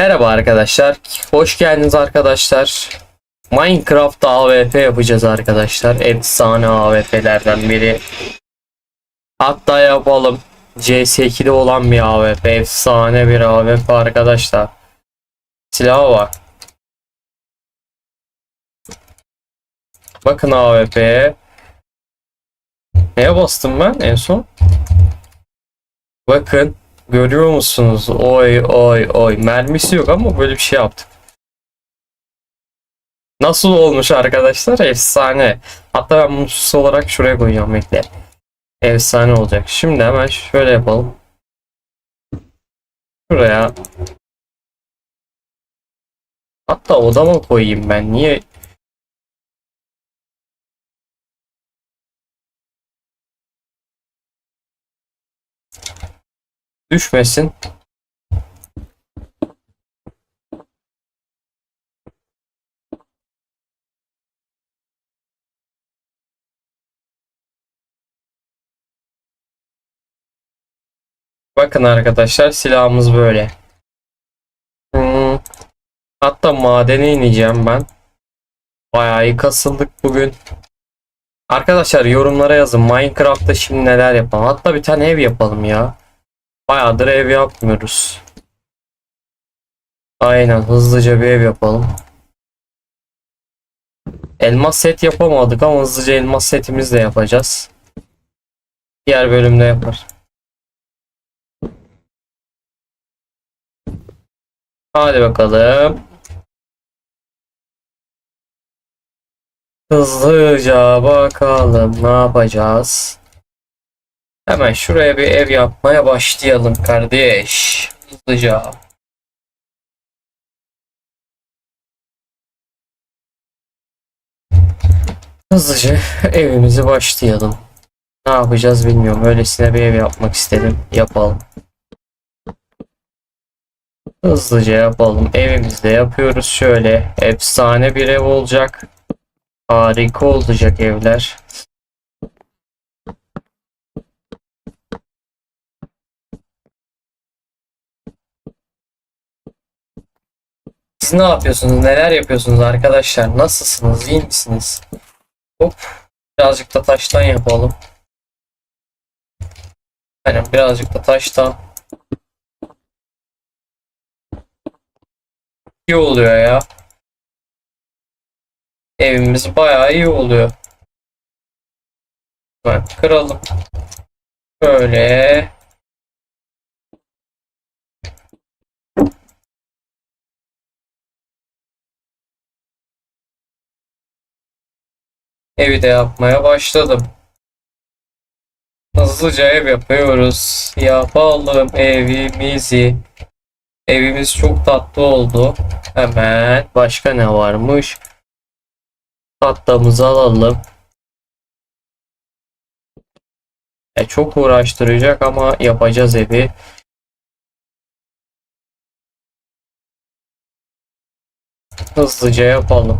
Merhaba arkadaşlar. Hoş geldiniz arkadaşlar. Minecraft'ta AWP yapacağız arkadaşlar. Efsane AWP'lerden biri. Hatta yapalım. CS2'de olan bir AWP. Efsane bir AWP arkadaşlar. Silahı var. Bakın AWP'ye. Neye bastım ben en son? Bakın. Görüyor musunuz? Oy oy oy. Mermisi yok ama böyle bir şey yaptık. Nasıl olmuş arkadaşlar? Efsane. Hatta ben sus olarak şuraya koyacağım bekle. Efsane olacak. Şimdi hemen şöyle yapalım. Şuraya. Hatta odama koyayım ben. Niye? Düşmesin. Bakın arkadaşlar silahımız böyle. Hmm. Hatta madene ineceğim ben. Bayağı kasıldık bugün. Arkadaşlar yorumlara yazın. Minecraft'ta şimdi neler yapalım. Hatta bir tane ev yapalım ya. Bayağıdır ev yapmıyoruz. Aynen hızlıca bir ev yapalım. Elmas set yapamadık ama hızlıca elmas setimizi de yapacağız. Diğer bölümde yapar. Hadi bakalım. Hızlıca bakalım ne yapacağız. Hemen şuraya bir ev yapmaya başlayalım kardeş. Hızlıca. Hızlıca evimizi başlayalım. Ne yapacağız bilmiyorum. Öylesine bir ev yapmak istedim. Yapalım. Hızlıca yapalım. Evimizde yapıyoruz şöyle. Efsane bir ev olacak. Harika olacak evler. Siz ne yapıyorsunuz? Neler yapıyorsunuz arkadaşlar? Nasılsınız? İyi misiniz? Hop. Birazcık da taştan yapalım. Aynen birazcık da taştan. İyi oluyor ya. Evimiz bayağı iyi oluyor. Ben kıralım. Böyle. Evi de yapmaya başladım. Hızlıca ev yapıyoruz. Yapalım evimizi. Evimiz çok tatlı oldu. Hemen başka ne varmış? Tahtamızı alalım. E, çok uğraştıracak ama yapacağız evi. Hızlıca yapalım.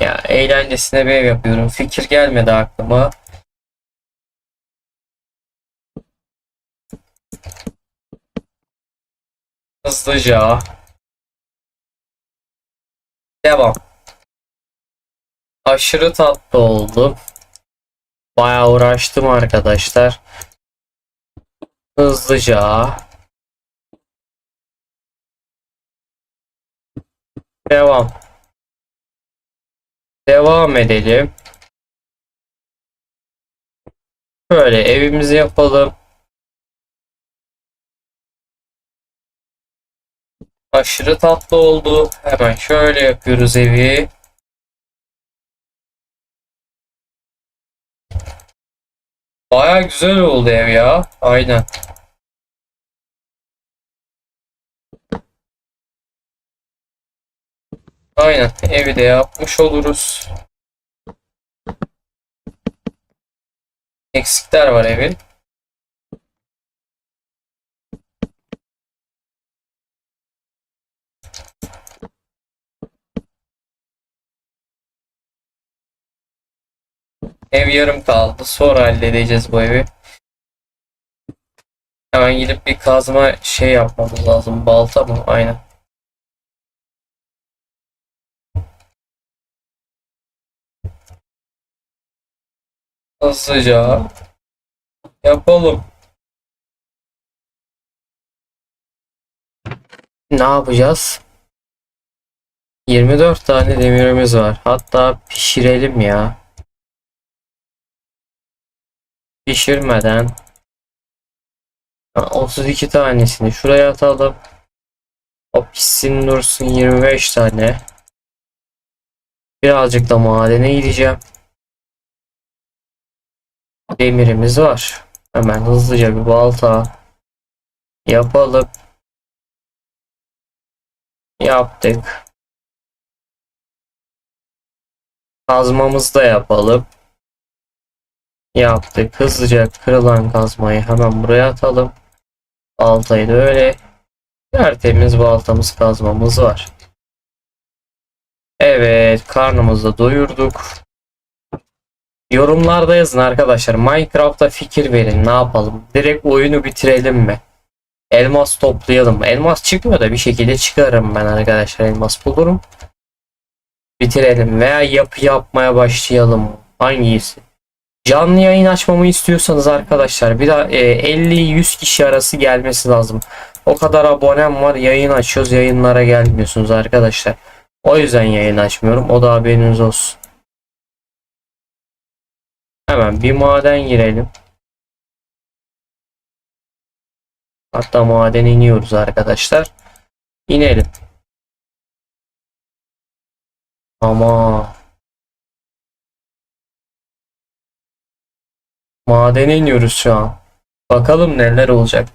Ya eğlencesine bir ev yapıyorum. Fikir gelmedi aklıma. Hızlıca. Devam. Aşırı tatlı oldu. Bayağı uğraştım arkadaşlar. Hızlıca. Devam. Devam edelim. Böyle evimizi yapalım. Aşırı tatlı oldu. Hemen şöyle yapıyoruz evi. Baya güzel oldu ev ya. Aynen. Aynen. Evi de yapmış oluruz. Eksikler var evin. Ev yarım kaldı. Sonra halledeceğiz bu evi. Hemen gidip bir kazma şey yapmamız lazım. Balta mı? Aynen. Hızlıca yapalım. Ne yapacağız? 24 tane demirimiz var. Hatta pişirelim ya. Pişirmeden Ha, 32 tanesini şuraya atalım. O pişsin dursun 25 tane. Birazcık da madene gideceğim. Demirimiz var. Hemen hızlıca bir balta yapalım. Yaptık. Kazmamızı da yapalım. Yaptık. Hızlıca kırılan kazmayı hemen buraya atalım. Baltayı da öyle. Tertemiz baltamız kazmamız var. Evet karnımızı doyurduk. Yorumlarda yazın arkadaşlar. Minecraft'ta fikir verin. Ne yapalım? Direkt oyunu bitirelim mi? Elmas toplayalım. Elmas çıkmıyor da bir şekilde çıkarım ben arkadaşlar. Elmas bulurum. Bitirelim veya yapı yapmaya başlayalım. Hangisi? Canlı yayın açmamı istiyorsanız arkadaşlar bir daha e, 50-100 kişi arası gelmesi lazım. O kadar abonem var yayın açıyoruz yayınlara gelmiyorsunuz arkadaşlar. O yüzden yayın açmıyorum. O da haberiniz olsun. Hemen bir maden girelim. Hatta maden iniyoruz arkadaşlar. İnelim. Ama madene iniyoruz şu an. Bakalım neler olacak.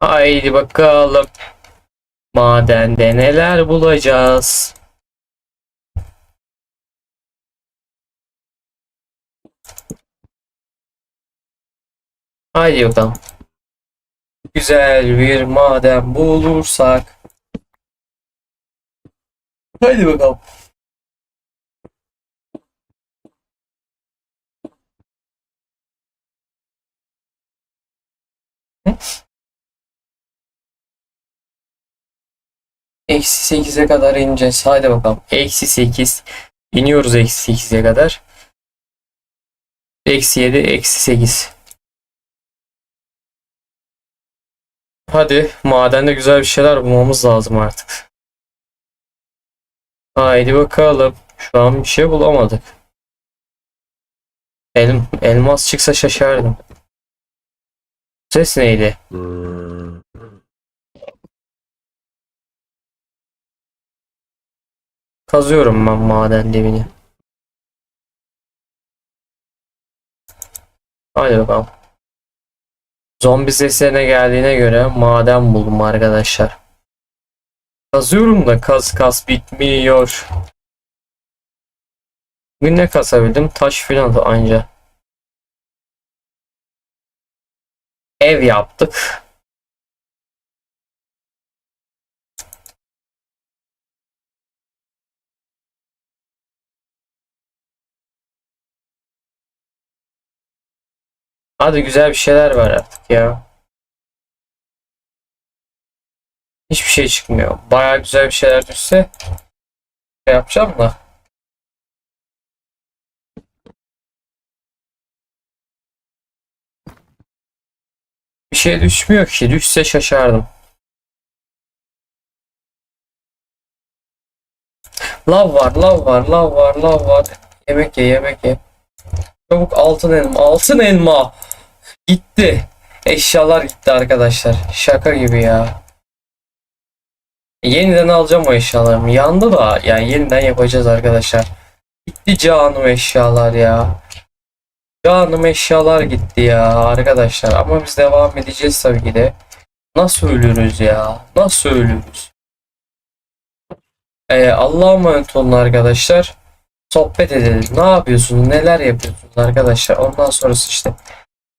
Haydi bakalım. Madende neler bulacağız? Haydi bakalım. Güzel bir maden bulursak. Haydi bakalım. Eksi 8'e kadar ineceğiz. Haydi bakalım. Eksi 8. İniyoruz eksi 8'e kadar. Eksi 7, eksi 8. Hadi madende güzel bir şeyler bulmamız lazım artık. Haydi bakalım. Şu an bir şey bulamadık. El, elmas çıksa şaşardım. Ses neydi? Kazıyorum ben maden dibini. Hadi bakalım. Zombi seslerine geldiğine göre maden buldum arkadaşlar. Kazıyorum da kaz kaz bitmiyor. Bugün ne kasabildim? Taş filan anca. Ev yaptık. Hadi güzel bir şeyler var artık ya. Hiçbir şey çıkmıyor. Baya güzel bir şeyler düşse şey yapacağım da. Bir şey düşmüyor ki. Düşse şaşardım. Lav var, lav var, lav var, lav var. Yemek ye, yemek ye. Çabuk altın elma, altın elma. Gitti. Eşyalar gitti arkadaşlar. Şaka gibi ya. Yeniden alacağım o eşyalarımı. Yandı da yani yeniden yapacağız arkadaşlar. Gitti canım eşyalar ya. Canım eşyalar gitti ya arkadaşlar. Ama biz devam edeceğiz tabii ki de. Nasıl ölürüz ya? Nasıl ölürüz? Ee, Allah'a emanet olun arkadaşlar. Sohbet edelim. Ne yapıyorsunuz? Neler yapıyorsunuz arkadaşlar? Ondan sonrası işte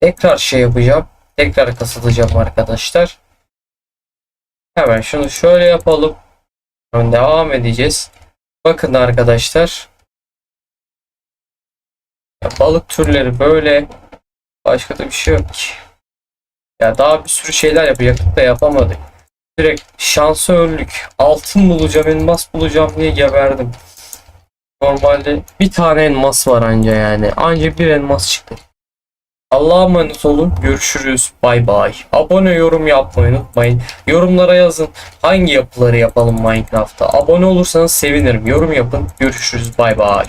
tekrar şey yapacağım. Tekrar kasılacağım arkadaşlar. Hemen şunu şöyle yapalım. Devam edeceğiz. Bakın arkadaşlar. Balık türleri böyle. Başka da bir şey yok ki. Ya daha bir sürü şeyler yapacaktık da yapamadık. Direkt şansa öldük. Altın bulacağım, elmas bulacağım diye geberdim. Normalde bir tane elmas var anca yani. Anca bir elmas çıktı. Allah'a emanet olun. Görüşürüz. Bay bay. Abone yorum yapmayı unutmayın. Yorumlara yazın. Hangi yapıları yapalım Minecraft'ta? Abone olursanız sevinirim. Yorum yapın. Görüşürüz. Bay bay.